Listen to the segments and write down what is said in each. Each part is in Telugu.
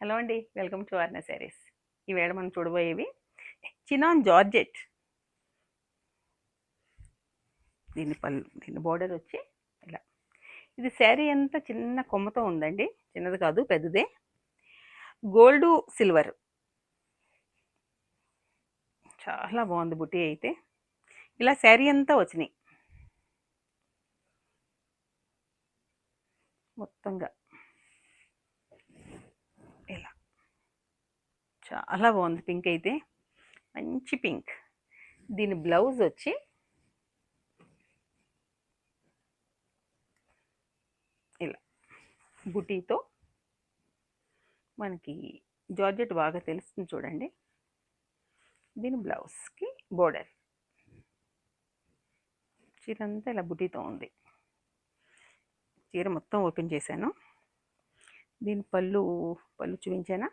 హలో అండి వెల్కమ్ టు ఆర్న శారీస్ ఈవేళ మనం చూడబోయేవి చినాన్ జార్జెట్ దీని పళ్ళు దీని బోర్డర్ వచ్చి ఇలా. ఇది శారీ అంతా చిన్న కొమ్మతో ఉందండి చిన్నది కాదు పెద్దదే. గోల్డ్ సిల్వర్ చాలా బాగుంది బుట్టి అయితే. ఇలా శారీ అంతా వచ్చినాయి. మొత్తంగా ఇలా చాలా బాగుంది పింక్ అయితే. మంచి పింక్. దీని బ్లౌజ్ వచ్చి ఇలా బుటీతో మనకి జార్జెట్ బాగా తెలుస్తుంది చూడండి. దీని బ్లౌజ్కి బోర్డర్. చీర అంతా ఇలా బుటీతో ఉంది. చీర మొత్తం ఓపెన్ చేశాను. దీని పళ్ళు పళ్ళు చూపించానా?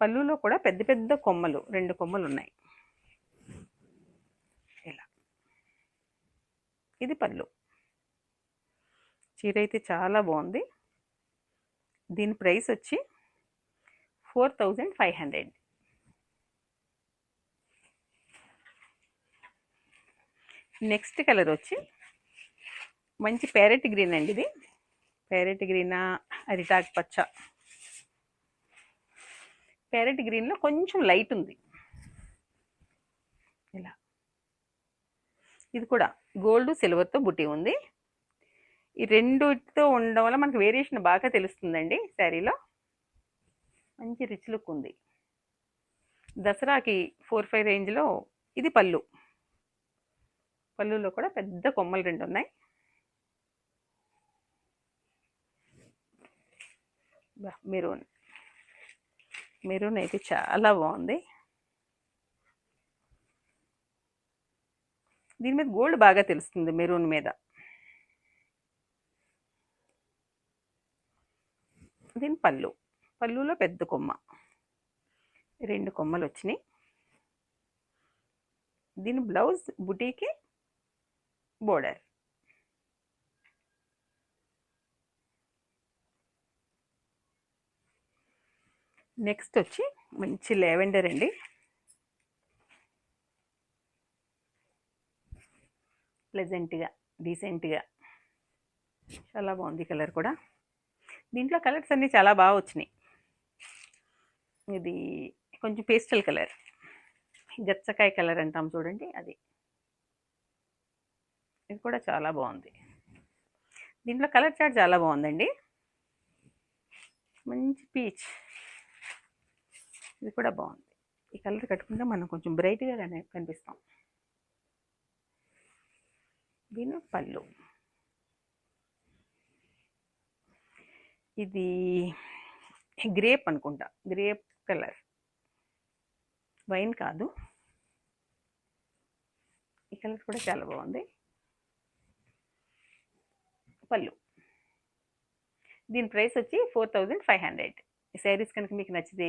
పళ్ళులో కూడా పెద్ద పెద్ద కొమ్మలు రెండు కొమ్మలు ఉన్నాయి ఇలా. ఇది పళ్ళు. చీర అయితే చాలా బాగుంది. దీని ప్రైస్ వచ్చి four thousand five hundred. Next colour వచ్చి మంచి ప్యారెట్ గ్రీన్ అండి ఇది. ప్యారెట్ గ్రీనా అరిటాక్ పచ్చ. క్యారెట్ గ్రీన్లో కొంచెం లైట్ ఉంది. ఇలా. ఇది కూడా గోల్డ్ సిల్వర్తో బుట్టి ఉంది. ఈ రెండుతో ఉండడం వల్ల మనకు వేరియేషన్ బాగా తెలుస్తుందండి శారీలో. మంచి రిచ్ లుక్ ఉంది. దసరాకి ఫోర్ ఫైవ్ రేంజ్లో ఇది పళ్ళు. పళ్ళులో కూడా పెద్ద కొమ్మలు రెండు ఉన్నాయి. మెరూన్ మెరూన్ అయితే చాలా బాగుంది. దీని మీద గోల్డ్ బాగా తెలుస్తుంది మెరూన్ మీద. దీని పళ్ళు. పళ్ళులో పెద్ద కొమ్మ. రెండు కొమ్మలు వచ్చినాయి. దీని బ్లౌజ్ బుటీకి బోర్డర్. నెక్స్ట్ వచ్చి మంచి లెవెండర్ అండి. ప్లెజెంట్గా డీసెంట్గా. చాలా బాగుంది కలర్ కూడా. దీంట్లో కలర్స్ అన్నీ చాలా బాగా వచ్చినాయి. ఇది కొంచెం పేస్టల్ కలర్. గచ్చకాయ కలర్ అంటాం చూడండి అది. ఇది కూడా చాలా బాగుంది. దీంట్లో కలర్ చాట్ చాలా బాగుందండి. మంచి పీచ్. ఇది కూడా బాగుంది. ఈ కలర్ కట్టుకుంటే మనం కొంచెం బ్రైట్గా కనిపిస్తాం. దీని పళ్ళు. ఇది గ్రేప్ అనుకుంటా. Grape colour. వైన్ కాదు. ఈ కలర్ కూడా చాలా బాగుంది. పళ్ళు. దీని ప్రైస్ వచ్చి ఫోర్ థౌజండ్ ఫైవ్ హండ్రెడ్. ఈ శారీస్ కనుక మీకు నచ్చితే